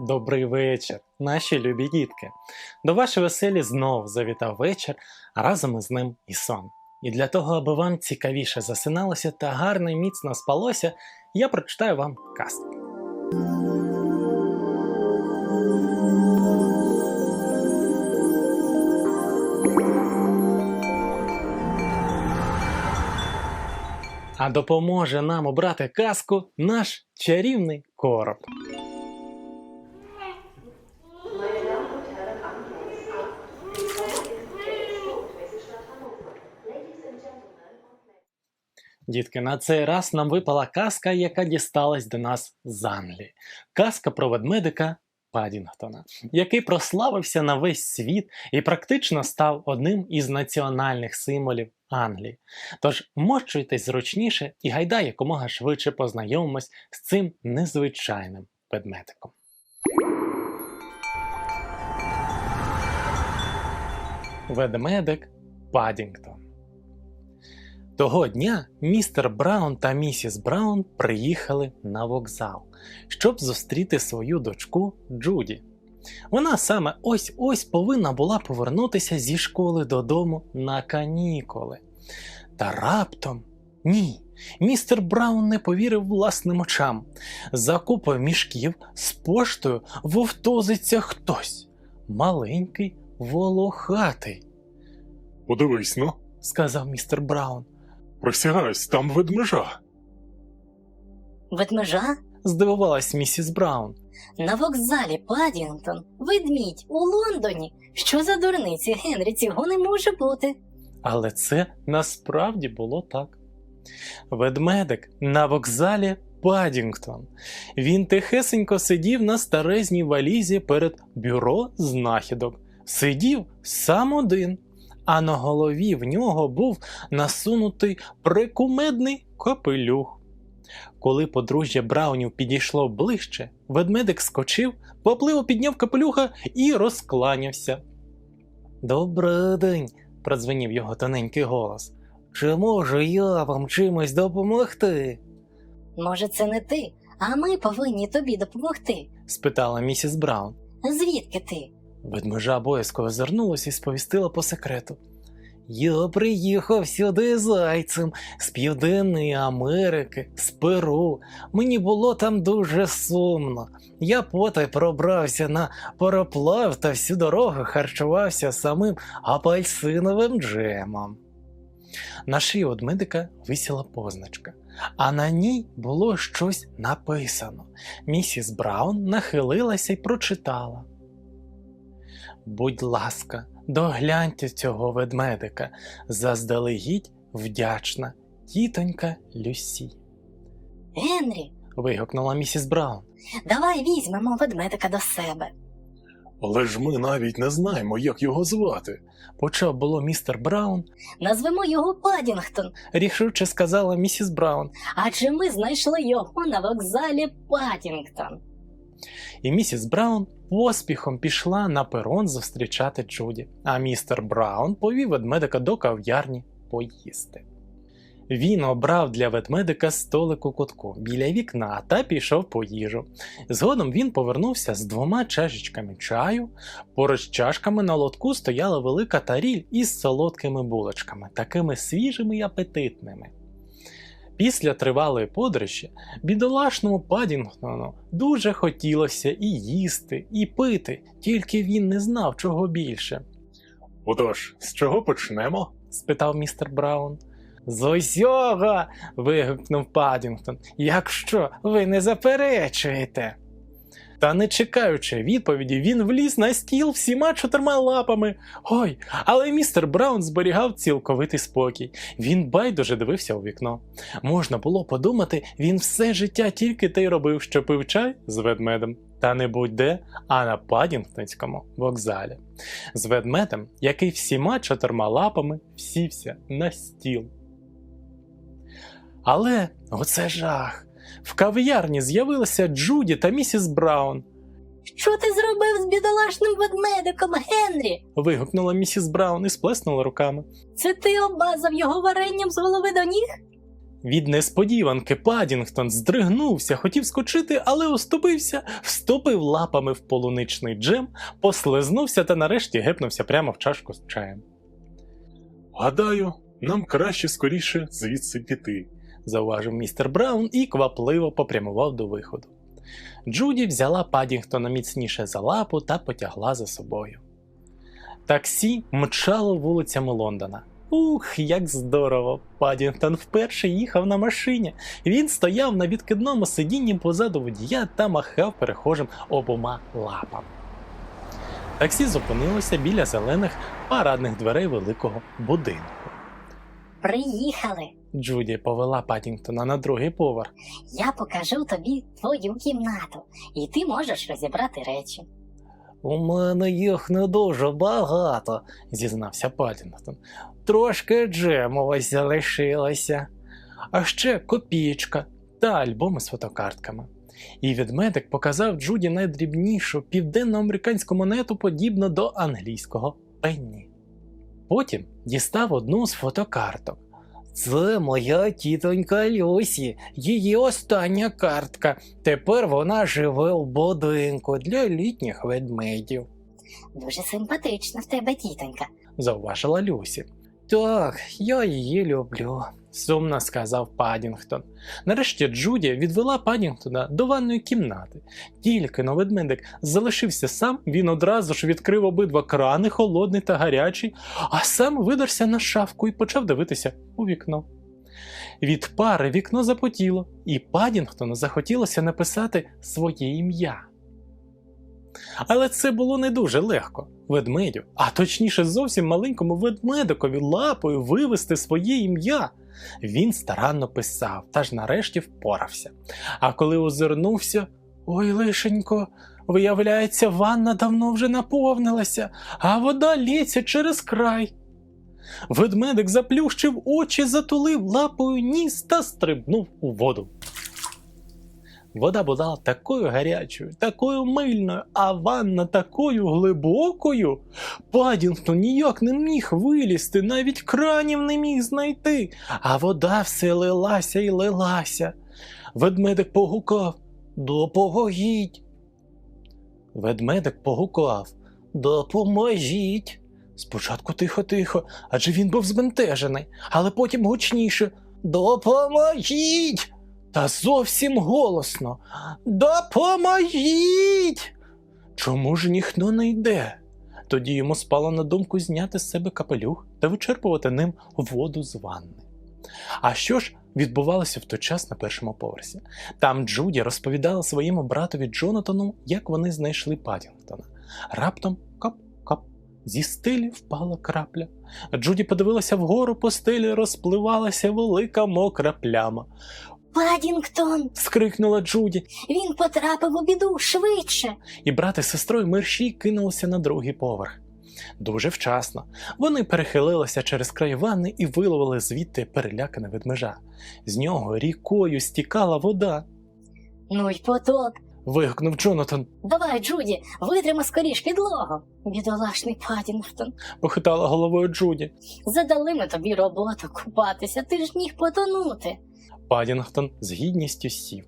Добрий вечір, наші любі дітки. До вашої веселі знов завітав вечір, а разом із ним і сон. І для того, аби вам цікавіше засиналося та гарно і міцно спалося, я прочитаю вам казку. А допоможе нам обрати казку наш чарівний короб. Дітки, на цей раз нам випала казка, яка дісталась до нас з Англії. Казка про ведмедика Падінгтона, який прославився на весь світ і практично став одним із національних символів Англії. Тож мощуйтесь зручніше і гайда якомога швидше познайомимось з цим незвичайним ведмедиком. Ведмедик Падінгтон. Того дня містер Браун та місіс Браун приїхали на вокзал, щоб зустріти свою дочку Джуді. Вона саме ось ось повинна була повернутися зі школи додому на канікули. Та раптом ні. Містер Браун не повірив власним очам. За купою мішків з поштою вовтозиться хтось маленький, волохатий, Подивись ну, сказав містер Браун. Присягаюсь, там ведмежа. Ведмежа? Здивувалась місіс Браун. На вокзалі Падінгтон. Ведмідь у Лондоні. Що за дурниці, Генрі, цього не може бути. Але це насправді було так. Ведмедик на вокзалі Падінгтон. Він тихесенько сидів на старезній валізі перед бюро знахідок. Сидів сам один, а на голові в нього був насунутий прикумедний капелюх. Коли подружжя Браунів підійшло ближче, ведмедик скочив, попливо підняв капелюха і розкланявся. Добрий день, продзвенів його тоненький голос. Чи можу я вам чимось допомогти? Може, це не ти, а ми повинні тобі допомогти. спитала місіс Браун. Звідки ти? Ведмежа боязко озирнулася і сповістила по секрету. Я приїхав сюди зайцем з Південної Америки, з Перу. Мені було там дуже сумно. Я потай пробрався на пароплав та всю дорогу харчувався самим апельсиновим джемом. На шиї од медика висіла позначка, а на ній було щось написано. Місіс Браун нахилилася й прочитала. Будь ласка, догляньте цього ведмедика, заздалегідь вдячна тітонька Люсі. Генрі, вигукнула місіс Браун. давай візьмемо ведмедика до себе. Але ж ми навіть не знаємо, як його звати. Почав було містер Браун, Назвемо його Падінгтон, рішуче сказала місіс Браун, адже ми знайшли його на вокзалі Падінгтон. І місіс Браун поспіхом пішла на перон зустрічати Джуді, а містер Браун повів ведмедика до кав'ярні поїсти. Він обрав для ведмедика столик у кутку біля вікна та пішов по їжу. Згодом він повернувся з двома чашечками чаю. Поруч чашками на лотку стояла велика таріль із солодкими булочками, такими свіжими й апетитними. Після тривалої подорожі бідолашному Падінгтону дуже хотілося і їсти, і пити, тільки він не знав чого більше, Отож, з чого почнемо? спитав містер Браун. З усього. вигукнув Падінгтон. Якщо ви не заперечуєте. Та не чекаючи відповіді, він вліз на стіл всіма чотирма лапами. Ой, але містер Браун зберігав цілковитий спокій. Він байдуже дивився у вікно. Можна було подумати, він все життя тільки те й робив, що пив чай з ведмедем. Та не будь-де, а на Падінгтонському вокзалі. З ведмедем, який всіма чотирма лапами сівся на стіл. Але оце жах. В кав'ярні з'явилися Джуді та місіс Браун. Що ти зробив з бідолашним ведмедиком, Генрі? Вигукнула місіс Браун і сплеснула руками. Це ти обмазав його варенням з голови до ніг? Від несподіванки Падінгтон здригнувся, хотів скочити, але оступився, вступив лапами в полуничний джем, послизнувся та нарешті гепнувся прямо в чашку з чаєм. Гадаю, нам краще скоріше звідси піти. Зауважив містер Браун і квапливо попрямував до виходу. Джуді взяла Падінгтона міцніше за лапу та потягла за собою. Таксі мчало вулицями Лондона. Ух, як здорово! Падінгтон вперше їхав на машині. Він стояв на відкидному сидінні позаду водія та махав перехожим обома лапами. Таксі зупинилося біля зелених парадних дверей великого будинку. Приїхали. Джуді повела Падінгтона на другий поверх. Я покажу тобі твою кімнату, і ти можеш розібрати речі. У мене їх не дуже багато, зізнався Падінгтон. Трошки джему ось залишилося. А ще копієчка та альбоми з фотокартками. І ведмедик показав Джуді найдрібнішу південноамериканську монету, подібну до англійського пенні. Потім дістав одну з фотокарток. Це моя тітонька Люсі, її остання картка. Тепер вона живе у будинку для літніх ведмедів, Дуже симпатична в тебе тітонька. зауважила Люсі. Так, я її люблю, сумно сказав Падінгтон. Нарешті Джуді відвела Падінгтона до ванної кімнати. Тільки но ведмедик залишився сам, він одразу ж відкрив обидва крани, холодний та гарячий, а сам видерся на шафку і почав дивитися у вікно. Від пари вікно запотіло, і Падінгтону захотілося написати своє ім'я. Але це було не дуже легко ведмедю, а точніше зовсім маленькому ведмедикові лапою вивести своє ім'я. Він старанно писав та ж нарешті впорався. А коли озирнувся, ой, лишенько, виявляється, ванна давно вже наповнилася, а вода лється через край. Ведмедик заплющив очі, затулив лапою ніс та стрибнув у воду. Вода була такою гарячою, такою мильною, а ванна такою глибокою. Падінгтон ніяк не міг вилізти, навіть кранів не міг знайти, а вода все лилася і лилася. Ведмедик погукав Допомогіть. Ведмедик погукав Допоможіть. Спочатку тихо-тихо, адже він був збентежений, але потім гучніше Допоможіть. Та зовсім голосно. Допоможіть! Чому ж ніхто не йде? Тоді йому спало на думку зняти з себе капелюх та вичерпувати ним воду з ванни. А що ж відбувалося в той час на першому поверсі? Там Джуді розповідала своєму братові Джонатану, як вони знайшли Падінгтона. Раптом кап-кап, зі стелі впала крапля. Джуді подивилася вгору по стелі, розпливалася велика мокра пляма. Падінгтон! Скрикнула Джуді, Він потрапив у біду швидше. і брат і сестрою мерщій кинулися на другий поверх. Дуже вчасно. Вони перехилилися через край ванни і виловили звідти перелякане ведмежа. З нього рікою стікала вода. Ну й потоп. Вигукнув Джонатан, Давай, Джуді, витримо скоріш підлогу. Бідолашний Падінгтон. похитала головою Джуді. Задали ми тобі роботу купатися, ти ж міг потонути. Падінгтон з гідністю сів.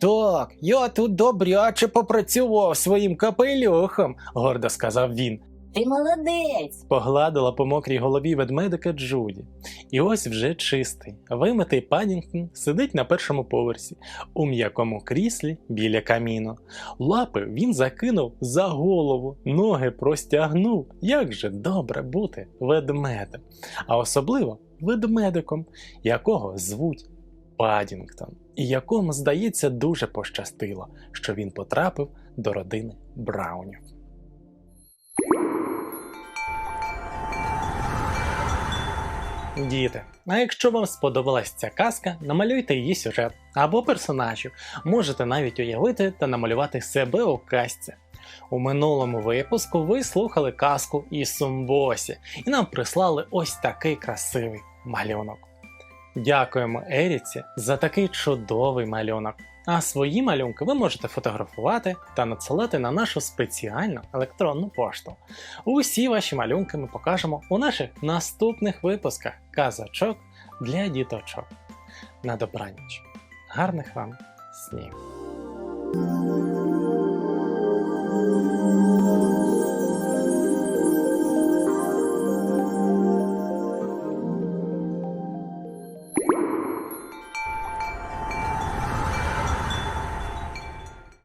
Так, я тут добряче попрацював своїм капелюхом, гордо сказав він. Ти молодець. Погладила по мокрій голові ведмедика Джуді. І ось вже чистий, вимитий Падінгтон сидить на першому поверсі, у м'якому кріслі біля каміну. Лапи він закинув за голову, ноги простягнув. Як же добре бути ведмедем, а особливо ведмедиком, якого звуть Падінгтон, і якому, здається, дуже пощастило, що він потрапив до родини Браунів. Діти, а якщо вам сподобалась ця казка, намалюйте її сюжет або персонажів. Можете навіть уявити та намалювати себе у казці. У минулому випуску ви слухали казку із Сумбосі і нам прислали ось такий красивий малюнок. Дякуємо Еріці за такий чудовий малюнок. А свої малюнки ви можете фотографувати та надсилати на нашу спеціальну електронну пошту. Усі ваші малюнки ми покажемо у наших наступних випусках казочок для діточок. на добраніч. Гарних вам снів!